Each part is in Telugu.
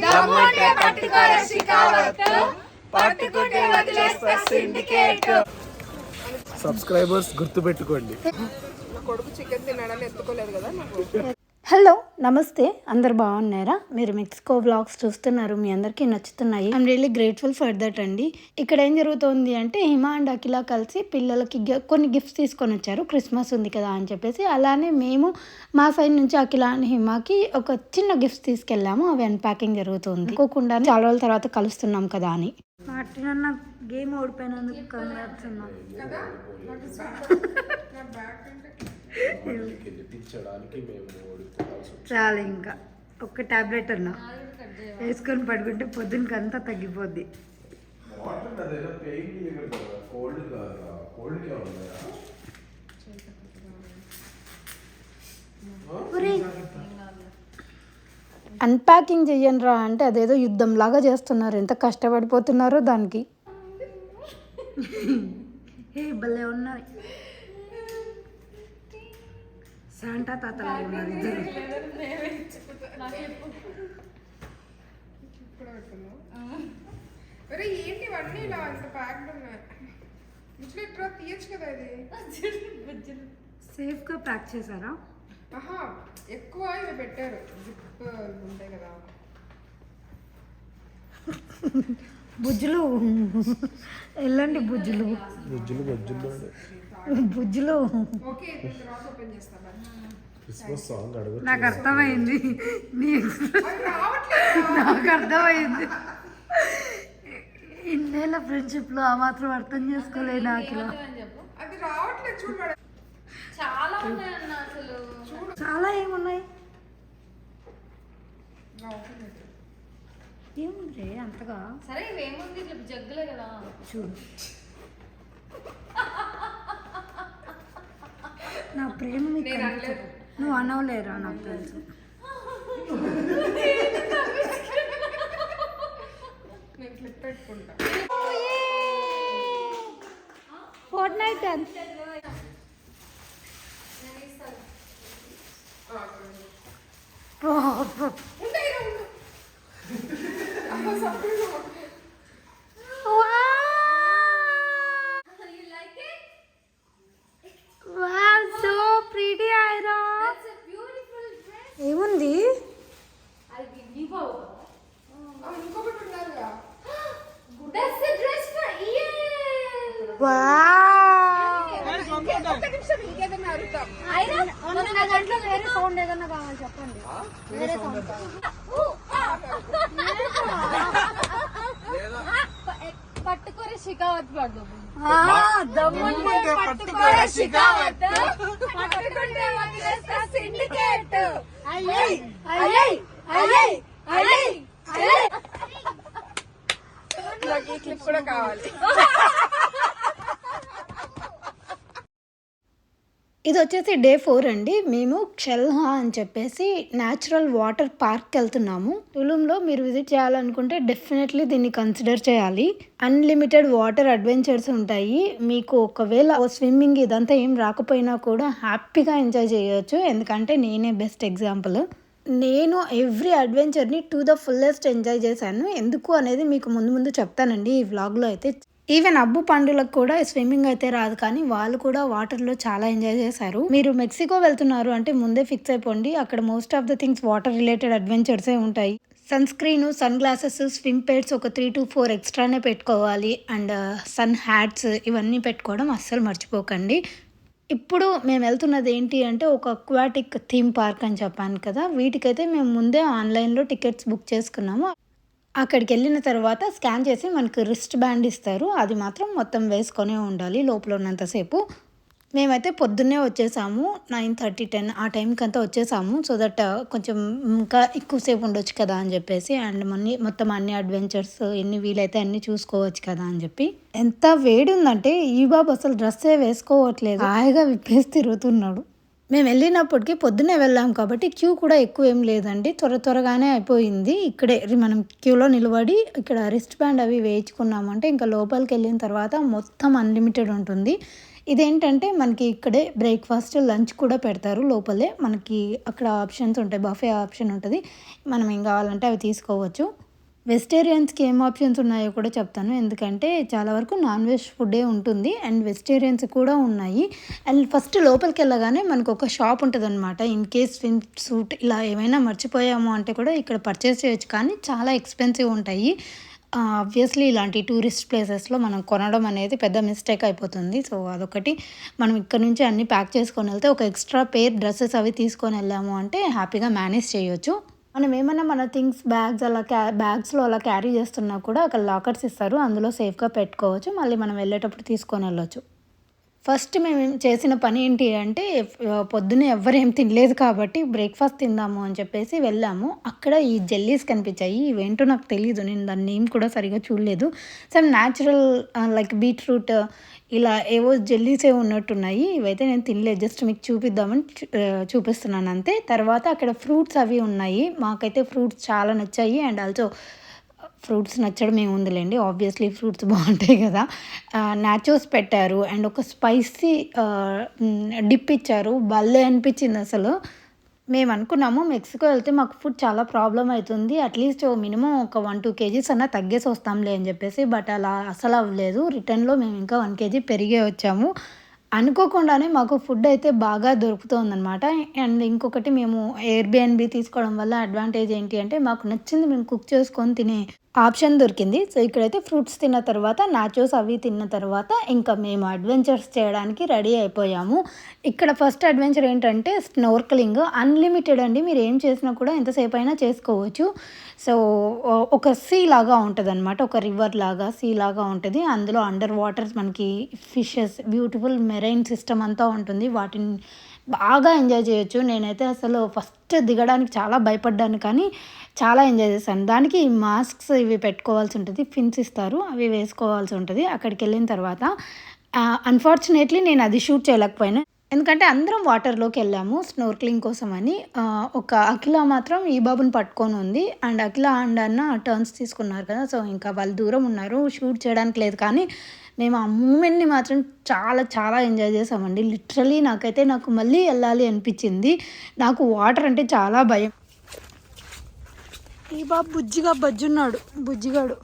దమ్ముంటే పట్టుకుంటే వదిలేస్తా సిండికేట్. సబ్స్క్రైబర్స్ గుర్తుపెట్టుకోండి. నా కొడుకు చికెన్ తినడానికి ఎత్తుకోలేదు కదా నాకు. హలో నమస్తే. అందరు బాగున్నారా? మీరు మెక్సికో బ్లాగ్స్ చూస్తున్నారు మీ అందరికీ నచ్చుతున్నాయి. I'm really grateful for that అండి. ఇక్కడ ఏం జరుగుతుంది అంటే హిమా అండ్ అఖిల కలిసి పిల్లలకి కొన్ని గిఫ్ట్స్ తీసుకొని వచ్చారు. క్రిస్మస్ ఉంది కదా అని చెప్పేసి. అలానే మేము మా సైడ్ నుంచి అఖిల అండ్ హిమాకి ఒక చిన్న గిఫ్ట్స్ తీసుకెళ్ళాము. అవి అన్ప్యాకింగ్ జరుగుతుంది. అనుకోకుండా చాలా రోజుల తర్వాత కలుస్తున్నాం కదా అని. గేమ్ ఓడిపోయినందుకు గెలిపించడానికి మేము ఓడిపోవాల్సి వచ్చింది. చాలా ఇంకా. ఒక్క టాబ్లెట్ అన్నా. వేసుకొని పడుకుంటే పొద్దునకి అంతా తగ్గిపోద్ది. అన్ప్యాకింగ్ చెయ్యండి రా అంటే అదేదో యుద్ధం లాగా చేస్తున్నారు. ఎంత కష్టపడిపోతున్నారో దానికి. ఏ భలే ఉన్నాయి. శాంటా తాతలా ఉన్నారు ఇద్దరు ఏంటి ఇవన్నీ ఇలా అంత ప్యాక్డ్ ఉన్నాయి? ఇంట్లో ఇట్లా తీయచ్చు కదా ఇది? సేఫ్గా ప్యాక్ చేశారా? ఆహా ఎక్కువ ఇవి పెట్టారు. జిప్ ఉంటాయి కదా. బుజ్జులు. వెళ్ళండి బుజ్జులు. బుజ్జులు బుజ్జులు. బుజ్జులు. నాకు అర్థమైంది. నీ అది రావట్లేదు? నాకు అర్థమైంది. ఇన్నేళ్ళ ఫ్రెండ్షిప్లో ఆ మాత్రం అర్థం చేసుకోలే నాకు. చాలా ఏమున్నాయి. ఏముంది అంతగా? సరే ఇవేముంది? ఇట్లా జగ్గులే కదా. చూడు. నా ప్రేమ. నువ్వు అనవలేరా నాకు తెలుసు. నేను క్లిప్ పెట్టుకుంటా. ఫోర్ట్ నైట్ ఉంటాయి రా, ఉండు. అమ్మ సపరేట్గా ఉంటుంది. సో ప్రీటీ ఐరా ఏముంది ఆ, ఇంకొకటి ఉండాలిగా ఒక్క నిమిషం ఇంకేదైనా అడుగుతాం దాంట్లో వేరే సౌండ్ ఏదన్నా కావాలి చెప్పండి వేరే సౌండ్ పట్టుకొని షికావత్ పడదు దమ్ముంటే పట్టుకోరా షికావత్ పట్టుకుంటే వదిలేస్తా సిండికేట్ అయ్యయ్ అయ్యయ్ అయ్యయ్ అయ్యయ్ నాకు ఈ క్లిప్ కూడా కావాలి. ఇది వచ్చేసి డే ఫోర్ అండి. మేము క్షల్హా అని చెప్పేసి న్యాచురల్ వాటర్ పార్క్ వెళ్తున్నాము తులుంలో మీరు విజిట్ చేయాలనుకుంటే డెఫినెట్లీ దీన్ని కన్సిడర్ చేయాలి. అన్లిమిటెడ్ వాటర్ అడ్వెంచర్స్ ఉంటాయి. మీకు ఒకవేళ స్విమ్మింగ్ ఇదంతా ఏం రాకపోయినా కూడా హ్యాపీగా ఎంజాయ్ చేయొచ్చు. ఎందుకంటే నేనే బెస్ట్ ఎగ్జాంపుల్. నేను ఎవ్రీ అడ్వెంచర్ని టు ద ఫుల్లెస్ట్ ఎంజాయ్ చేశాను. ఎందుకు అనేది మీకు ముందు ముందు చెప్తానండి. ఈ వ్లాగ్లో అయితే ఈవెన్ అబ్బు పండులకు కూడా స్విమ్మింగ్ అయితే రాదు కానీ వాళ్ళు కూడా వాటర్లో చాలా ఎంజాయ్ చేశారు. మీరు మెక్సికో వెళ్తున్నారు అంటే ముందే ఫిక్స్ అయిపోండి. అక్కడ most of the things water related అడ్వెంచర్సే ఉంటాయి. Sunscreen sunglasses swim pads ఒక త్రీ టు ఫోర్ ఎక్స్ట్రానే పెట్టుకోవాలి. అండ్ సన్ హ్యాట్స్ ఇవన్నీ పెట్టుకోవడం అస్సలు మర్చిపోకండి. ఇప్పుడు మేము వెళ్తున్నది ఏంటి అంటే ఒక అక్వాటిక్ థీమ్ పార్క్ అని చెప్పాను కదా. వీటికైతే మేము ముందే ఆన్లైన్లో టికెట్స్ బుక్ చేసుకున్నాము. అక్కడికి వెళ్ళిన తర్వాత స్కాన్ చేసి మనకు రిస్ట్ బ్యాండ్ ఇస్తారు. అది మాత్రం మొత్తం వేసుకొనే ఉండాలి లోపల ఉన్నంతసేపు మేమైతే పొద్దున్నే వచ్చేసాము. నైన్ థర్టీ టెన్ ఆ టైంకి అంతా వచ్చేసాము. సో దట్ కొంచెం ఇంకా ఎక్కువసేపు ఉండొచ్చు కదా అని చెప్పేసి అండ్ మన్ని మొత్తం అన్ని అడ్వెంచర్స్ ఎన్ని వీలైతే అన్ని చూసుకోవచ్చు కదా అని చెప్పి. ఎంత వేడి ఉందంటే ఈ బాబు అసలు డ్రెస్సే వేసుకోవట్లేదు. హాయిగా విప్పేసి తిరుగుతున్నాడు. మేము వెళ్ళినప్పటికీ పొద్దున్నే వెళ్ళాం కాబట్టి క్యూ కూడా ఎక్కువ ఏం లేదండి. త్వర త్వరగానే అయిపోయింది. ఇక్కడే మనం క్యూలో నిలబడి ఇక్కడ రిస్ట్ బ్యాండ్ అవి వేయించుకున్నామంటే ఇంకా లోపలికి వెళ్ళిన తర్వాత మొత్తం అన్లిమిటెడ్ ఉంటుంది. ఇదేంటంటే మనకి ఇక్కడే బ్రేక్ఫాస్ట్ లంచ్ కూడా పెడతారు. లోపలే మనకి అక్కడ ఆప్షన్స్ ఉంటాయి. బఫే ఆప్షన్ ఉంటుంది. మనం ఏం కావాలంటే అవి తీసుకోవచ్చు. వెజిటేరియన్స్కి ఏం ఆప్షన్స్ ఉన్నాయో కూడా చెప్తాను. ఎందుకంటే చాలా వరకు నాన్ వెజ్ ఫుడ్డే ఉంటుంది. అండ్ వెజిటేరియన్స్ కూడా ఉన్నాయి. అండ్ ఫస్ట్ లోపలికి వెళ్ళగానే మనకు ఒక షాప్ ఉంటుంది అనమాట ఇన్ కేస్ స్విమ్ సూట్ ఇలా ఏమైనా మర్చిపోయాము అంటే కూడా ఇక్కడ పర్చేస్ చేయొచ్చు. కానీ చాలా ఎక్స్పెన్సివ్ ఉంటాయి. Uh, ఆబ్వియస్లీ ఇలాంటి టూరిస్ట్ ప్లేసెస్లో మనం కొనడం అనేది పెద్ద మిస్టేక్ అయిపోతుంది. సో అదొకటి. మనం ఇక్కడ నుంచి అన్నీ ప్యాక్ చేసుకొని వెళ్తే ఒక ఎక్స్ట్రా పేర్ డ్రెస్సెస్ అవి తీసుకొని వెళ్ళాము అంటే హ్యాపీగా మేనేజ్ చేయొచ్చు. మనం ఏమైనా మన థింగ్స్ బ్యాగ్స్ అలా క్యా బ్యాగ్స్లో అలా క్యారీ చేస్తున్నా కూడా అక్కడ లాకర్స్ ఇస్తారు. అందులో సేఫ్గా పెట్టుకోవచ్చు. మళ్ళీ మనం వెళ్ళేటప్పుడు తీసుకొని వెళ్ళొచ్చు. ఫస్ట్ మేము చేసిన పని ఏంటి అంటే పొద్దున్నే పొద్దున్నే ఏం తినలేదు కాబట్టి బ్రేక్ఫాస్ట్ తిందాము అని చెప్పేసి వెళ్ళాము. అక్కడ ఈ జెల్లీస్ కనిపించాయి. ఇవేంటో నాకు తెలియదు నేను దాని నేమ్ కూడా సరిగా చూడలేదు. సమ్ న్యాచురల్ లైక్ బీట్రూట్ ఇలా ఏవో జెల్లీస్ ఏవో ఉన్నట్టున్నాయి. ఇవైతే నేను తినలేదు. జస్ట్ మీకు చూపిద్దామని చూ- చూపిస్తున్నాను అంతే. తర్వాత అక్కడ ఫ్రూట్స్ అవి ఉన్నాయి. మాకైతే ఫ్రూట్స్ చాలా నచ్చాయి. అండ్ ఆల్సో ఫ్రూట్స్ నచ్చడం ఏముందిలేండి ఆబ్వియస్లీ ఫ్రూట్స్ బాగుంటాయి కదా. నాచోస్ పెట్టారు. అండ్ ఒక స్పైసీ డిప్ ఇచ్చారు. భలే అనిపించింది అసలు. మేము అనుకున్నాము మెక్సికో వెళ్తే మాకు ఫుడ్ చాలా ప్రాబ్లం అవుతుంది. అట్లీస్ట్ మినిమం ఒక వన్ టూ కేజీస్ అన్నా తగ్గేసి వస్తాంలే అని చెప్పేసి బట్ అలా అసలు అవ్వలేదు. రిటర్న్లో మేము ఇంకా వన్ కేజీ పెరిగే వచ్చాము. అనుకోకుండానే మాకు ఫుడ్ అయితే బాగా దొరుకుతుందన్నమాట. అండ్ ఇంకొకటి మేము ఎయిర్బిఎన్బి తీసుకోవడం వల్ల అడ్వాంటేజ్ ఏంటి అంటే మాకు నచ్చింది మేము కుక్ చేసుకొని తినే ఆప్షన్ దొరికింది. సో ఇక్కడైతే ఫ్రూట్స్ తిన్న తర్వాత నాచోస్ అవి తిన్న తర్వాత ఇంకా మేము అడ్వెంచర్స్ చేయడానికి రెడీ అయిపోయాము. ఇక్కడ ఫస్ట్ అడ్వెంచర్ ఏంటంటే స్నోర్కలింగ్. అన్లిమిటెడ్ అండి. మీరు ఏం చేసినా కూడా ఎంతసేపు అయినా చేసుకోవచ్చు. సో ఒక సీ లాగా ఉంటుంది అనమాట ఒక రివర్ లాగా సీ లాగా ఉంటుంది. అందులో అండర్ వాటర్స్ మనకి ఫిషెస్ బ్యూటిఫుల్ మెరైన్ సిస్టమ్ అంతా ఉంటుంది. వాటిని బాగా ఎంజాయ్ చేయొచ్చు. నేనైతే అసలు ఫస్ట్ దిగడానికి చాలా భయపడ్డాను కానీ చాలా ఎంజాయ్ చేశాను. దానికి మాస్క్స్ ఇవి పెట్టుకోవాల్సి ఉంటుంది ఫిన్స్ ఇస్తారు అవి వేసుకోవాల్సి ఉంటుంది అక్కడికి వెళ్ళిన తర్వాత. అన్ఫార్చునేట్లీ నేను అది షూట్ చేయలేకపోయినా. ఎందుకంటే అందరం వాటర్లోకి వెళ్ళాము స్నోర్క్లింగ్ కోసం అని ఒక అఖిల మాత్రం ఈ బాబుని పట్టుకొని ఉంది. అండ్ అఖిల అండ్ అన్న టర్న్స్ తీసుకున్నారు కదా సో ఇంకా వాళ్ళు దూరం ఉన్నారు షూట్ చేయడానికి లేదు కానీ మేము ఆ మూమెంట్ని మాత్రం చాలా చాలా ఎంజాయ్ చేసామండి. లిటరలీ నాకైతే నాకు మళ్ళీ వెళ్ళాలి అనిపించింది. నాకు వాటర్ అంటే చాలా భయం. ఈ బాబు బుజ్జిగా బజ్జున్నాడు. బుజ్జిగాడు.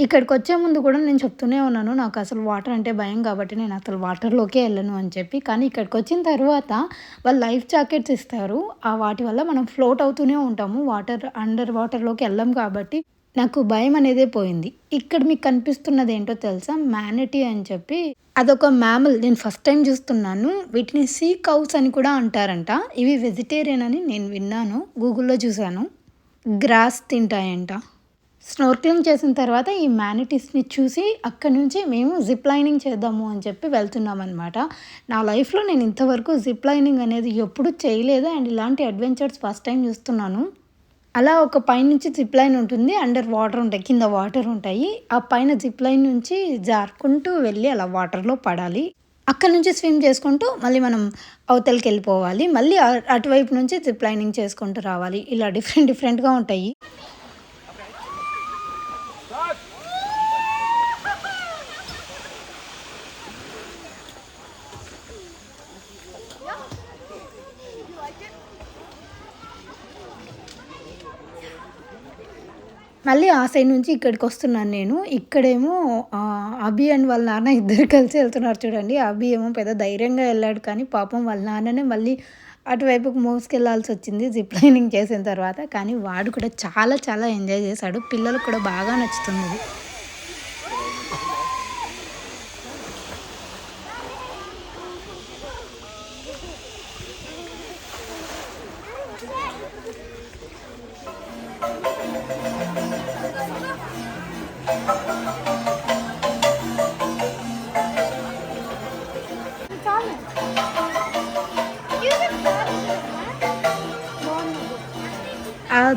ఇక్కడికి వచ్చే ముందు కూడా నేను చెప్తూనే ఉన్నాను. నాకు అసలు వాటర్ అంటే భయం కాబట్టి నేను అసలు వాటర్లోకే వెళ్ళను అని చెప్పి. కానీ ఇక్కడికి వచ్చిన తర్వాత వాళ్ళు లైఫ్ జాకెట్స్ ఇస్తారు. ఆ వాటి వల్ల మనం ఫ్లోట్ అవుతూనే ఉంటాము. వాటర్ అండర్ వాటర్లోకి వెళ్ళాం కాబట్టి. నాకు భయం అనేదే పోయింది. ఇక్కడ మీకు కనిపిస్తున్నది ఏంటో తెలుసా? మ్యానిటీ అని చెప్పి. అదొక మ్యామల్ నేను ఫస్ట్ టైం చూస్తున్నాను. వీటిని సీ కౌస్ అని కూడా అంటారంట. ఇవి వెజిటేరియన్ అని నేను విన్నాను. గూగుల్లో చూశాను. గ్రాస్ తింటాయంట. స్నోర్క్లింగ్ చేసిన తర్వాత ఈ మ్యానిటీస్ని చూసి అక్కడి నుంచి మేము జిప్ లైనింగ్ చేద్దాము అని చెప్పి వెళ్తున్నాం అనమాట నా లైఫ్లో నేను ఇంతవరకు జిప్ లైనింగ్ అనేది ఎప్పుడు చేయలేదు. అండ్ ఇలాంటి అడ్వెంచర్స్ ఫస్ట్ టైం చూస్తున్నాను. అలా ఒక పైనుంచి జిప్ లైన్ ఉంటుంది అండర్ వాటర్ ఉంటాయి కింద వాటర్ ఉంటాయి. ఆ పైన జిప్ లైన్ నుంచి జారుకుంటూ వెళ్ళి అలా వాటర్లో పడాలి. అక్కడ నుంచి స్విమ్ చేసుకుంటూ మళ్ళీ మనం అవతలకి వెళ్ళిపోవాలి. మళ్ళీ అటువైపు నుంచి జిప్ లైనింగ్ చేసుకుంటూ రావాలి. ఇలా డిఫరెంట్ డిఫరెంట్గా ఉంటాయి. మళ్ళీ ఆ సైడ్ నుంచి ఇక్కడికి వస్తున్నాను నేను. ఇక్కడేమో అభి అండ్ వాళ్ళ నాన్న ఇద్దరు కలిసి వెళ్తున్నారు చూడండి. అభి ఏమో పెద్ద ధైర్యంగా వెళ్ళాడు కానీ పాపం వాళ్ళ నాన్ననే మళ్ళీ అటువైపుకు మోసుకెళ్ళాల్సి వచ్చింది జిప్ లైనింగ్ చేసిన తర్వాత. కానీ వాడు కూడా చాలా చాలా ఎంజాయ్ చేశాడు. పిల్లలకు కూడా బాగా నచ్చుతుంది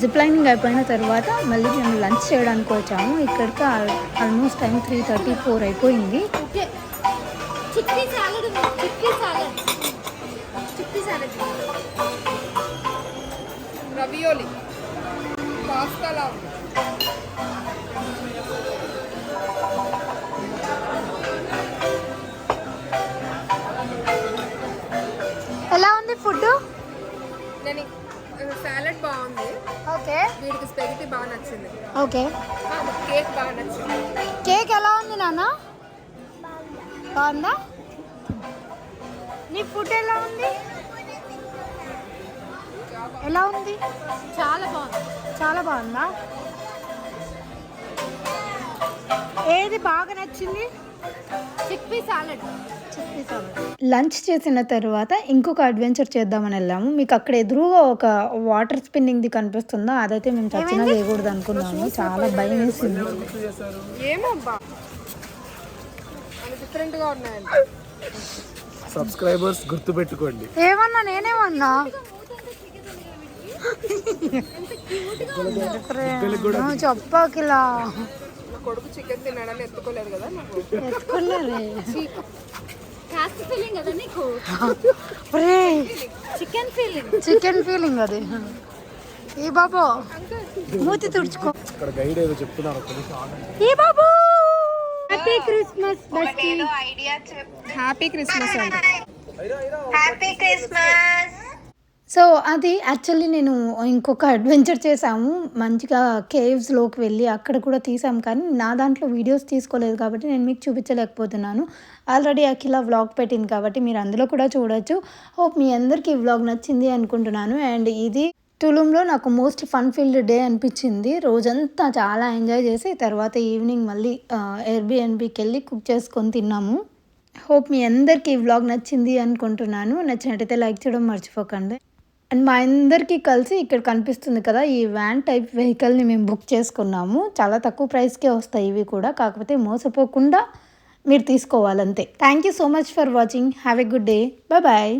జిప్ లైనింగ్ అయిపోయిన తర్వాత మళ్ళీ మేము లంచ్ చేయడానికి వచ్చాము. ఇక్కడికి almost time three thirty four అయిపోయింది. ఎలా ఉంది ఫుడ్ నేను సాలడ్ బాగుంది. ఓకే. వీడికి స్పెగిటీ బాగా నచ్చింది. ఓకే. కేక్ బాగా నచ్చింది. కేక్ ఎలా ఉంది నాన్న? బాగుందా? నీ ఫుడ్ ఎలా ఉంది? ఎలా ఉంది? చాలా బాగుంది. చాలా బాగుందా? ఏది బాగా నచ్చింది? Chickpea salad. లంచ్ చేసిన తర్వాత ఇంకొక అడ్వెంచర్ చేద్దామని వెళ్ళాము. మీకు అక్కడ ఎదురుగా ఒక వాటర్ స్పిన్నింగ్ది కనిపిస్తుందో? అదైతే మేము చచ్చినా చేయకూడదు అనుకున్నాము. చాలా భయం వేసింది. ఏమో అబ్బా అది డిఫరెంట్గా ఉన్నాయండి. సబ్స్క్రైబర్స్ గుర్తుపెట్టుకోండి. ఏమన్నా నేనేమన్నా? చెప్పకిలా కొడుకు చికెన్ తిన్నాడని ఎత్తుకోలేదు కదా ఎత్తుకున్నారే చికెన్ ఫీలింగ్ చికెన్ ఫీలింగ్ అది. ఈ బాబు? మూతి తుడుచుకో. ఇక్కడ గైడ్ ఏదో చెప్తున్నారు బాబు? హ్యాపీ క్రిస్మస్ బస్టీ హ్యాపీ క్రిస్మస్ అండి సో అది యాక్చువల్లీ నేను ఇంకొక అడ్వెంచర్ చేసాము మంచిగా కేవ్స్లోకి వెళ్ళి అక్కడ కూడా తీసాం కానీ నా దాంట్లో వీడియోస్ తీసుకోలేదు కాబట్టి నేను మీకు చూపించలేకపోతున్నాను. ఆల్రెడీ అఖిల వ్లాగ్ పెట్టింది కాబట్టి మీరు అందులో కూడా చూడొచ్చు. హోప్ మీ అందరికీ ఈ వ్లాగ్ నచ్చింది అనుకుంటున్నాను. అండ్ ఇది తులుంలో నాకు మోస్ట్ ఫన్ ఫీల్డ్ డే అనిపించింది. రోజంతా చాలా ఎంజాయ్ చేసి తర్వాత ఈవినింగ్ మళ్ళీ ఎయిర్బిఎన్బికి వెళ్ళి కుక్ చేసుకొని తిన్నాము. హోప్ మీ అందరికీ ఈ వ్లాగ్ నచ్చింది అనుకుంటున్నాను. నచ్చినట్టయితే లైక్ చేయడం మర్చిపోకండి. అండ్ మా అందరికీ కలిసి ఇక్కడ కనిపిస్తుంది కదా ఈ వ్యాన్ టైప్ వెహికల్ని మేము బుక్ చేసుకున్నాము. చాలా తక్కువ ప్రైస్కే వస్తాయి ఇవి కూడా. కాకపోతే మోసపోకుండా మీరు తీసుకోవాలంతే. Thank you so much for watching have a good day bye bye